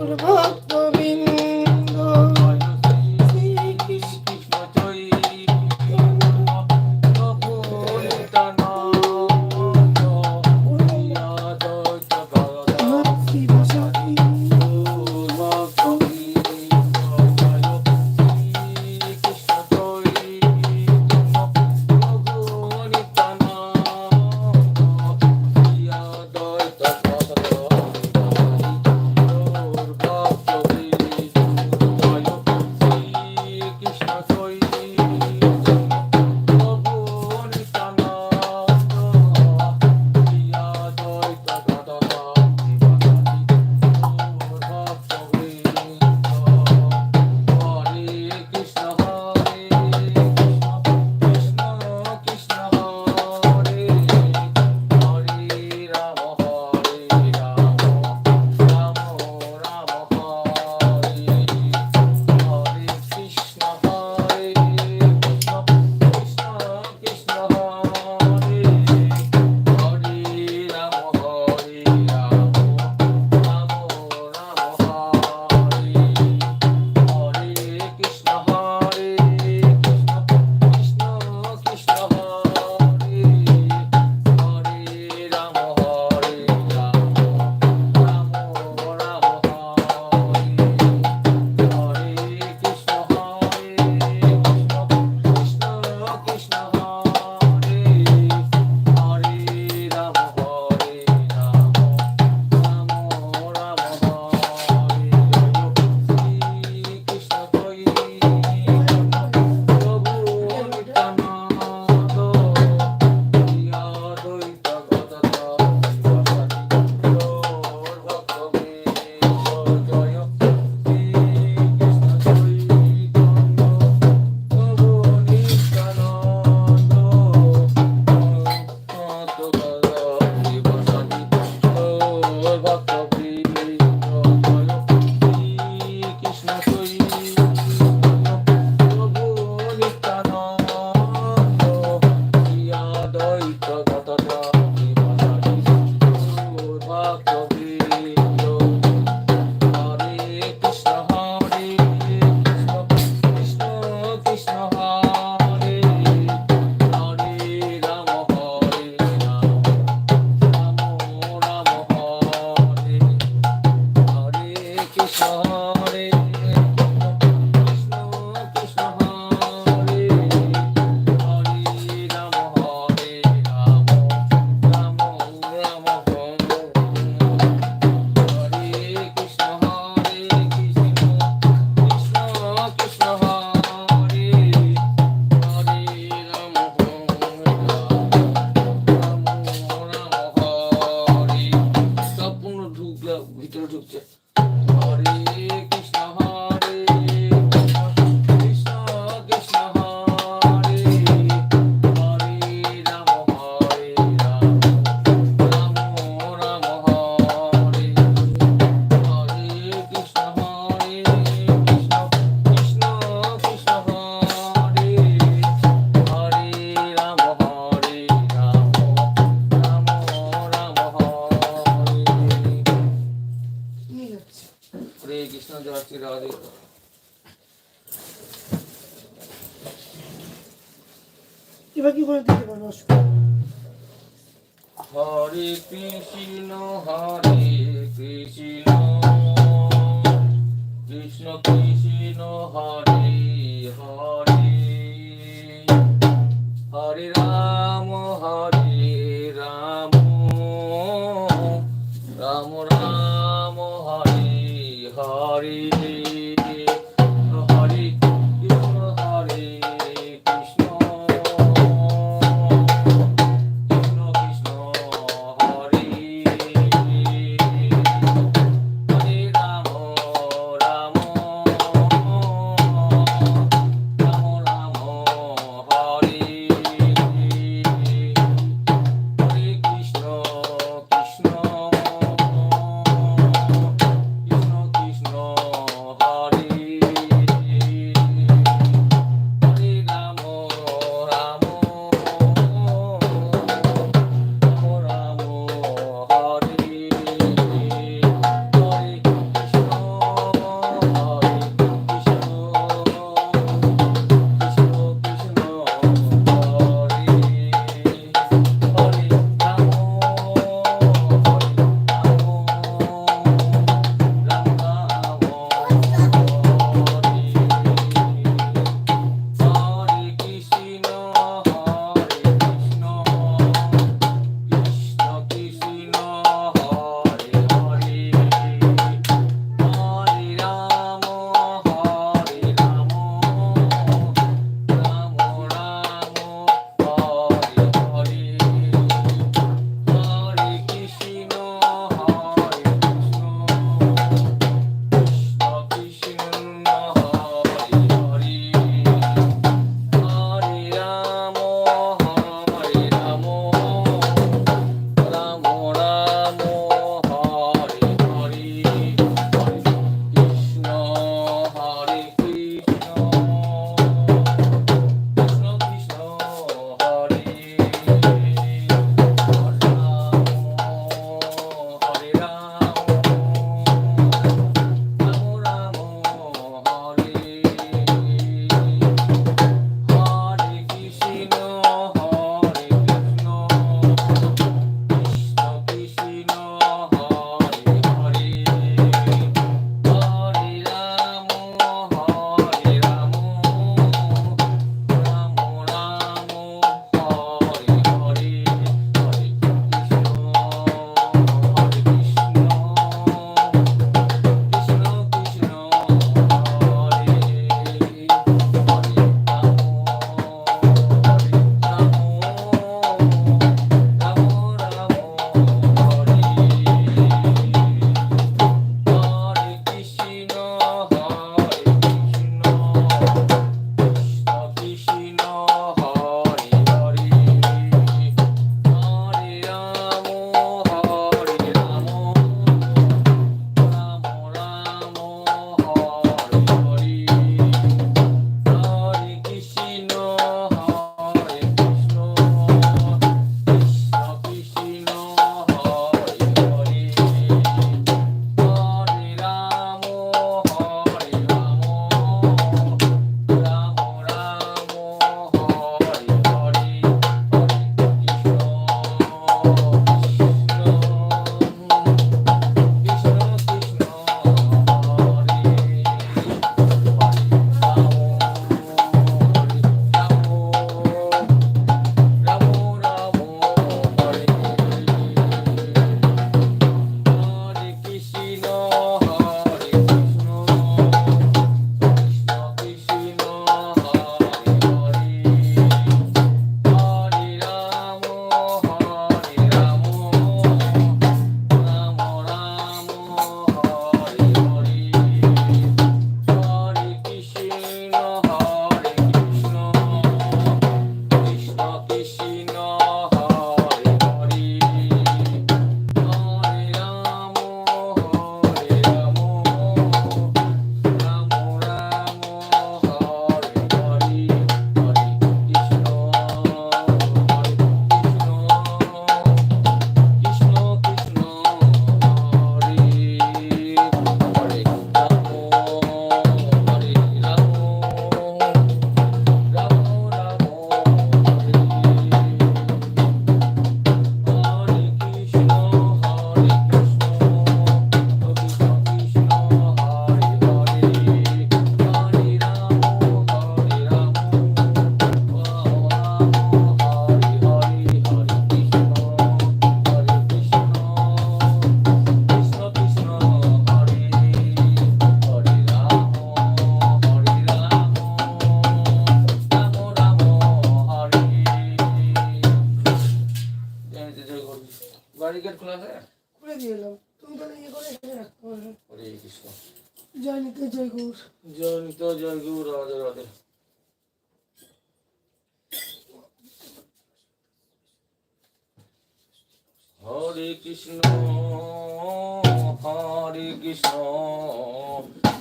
grubu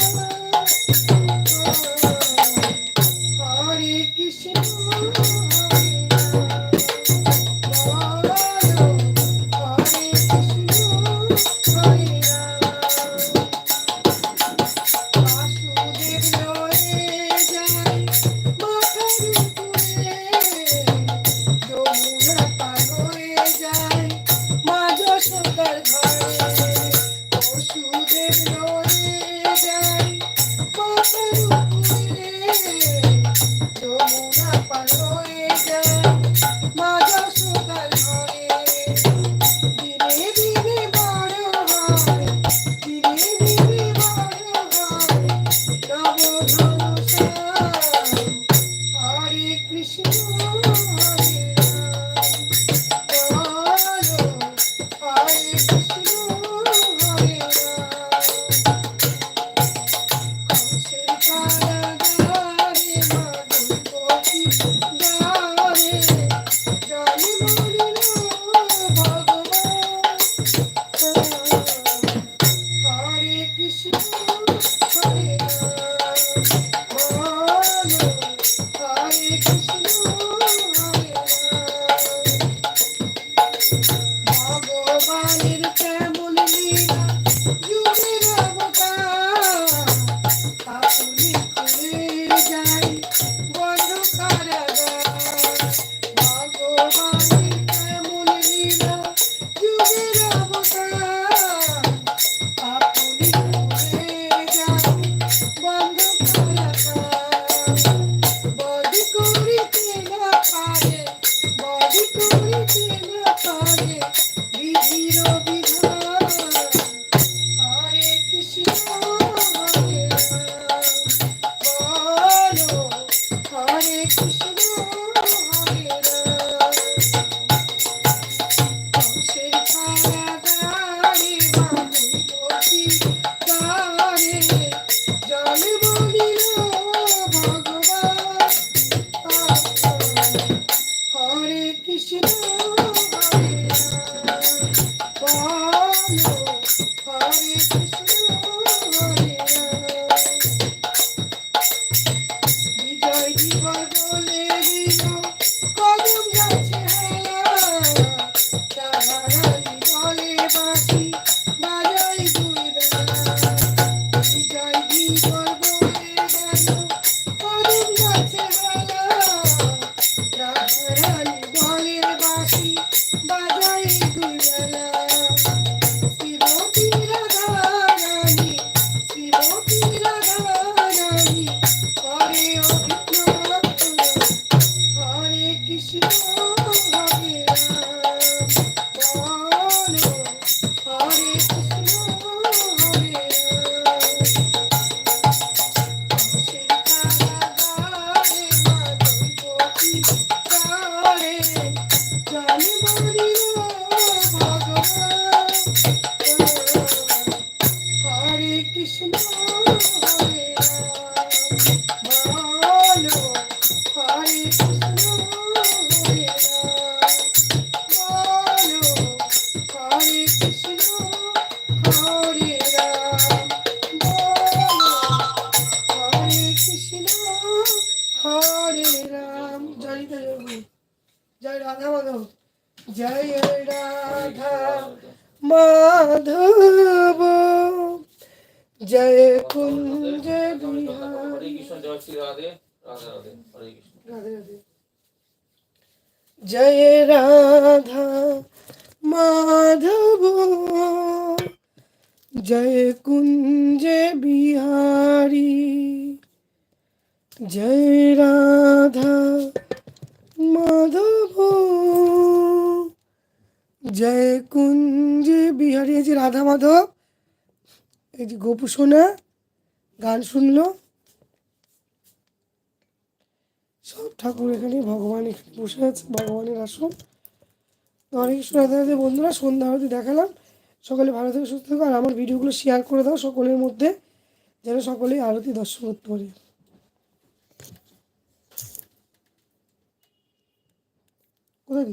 thank you জয় রাধা মাধব, জয় কুঞ্জ বিহারী, জয় রাধা মাধব, জয় কুঞ্জ বিহারী। এই যে রাধা মাধব, এই যে গোপু সোনা, গান শুনলো। সব ঠাকুর এখানে ভগবান এখানে বসে আছে, ভগবানের আসন। অনেক রাধে বন্ধুরা, সন্ধ্যা আরতি দেখালাম। সকলে ভালো থেকে, সুস্থ থাকো, আর আমার ভিডিওগুলো শেয়ার করে দাও সকলের মধ্যে, যেন সকলেই আরতি দর্শন করতে পারে।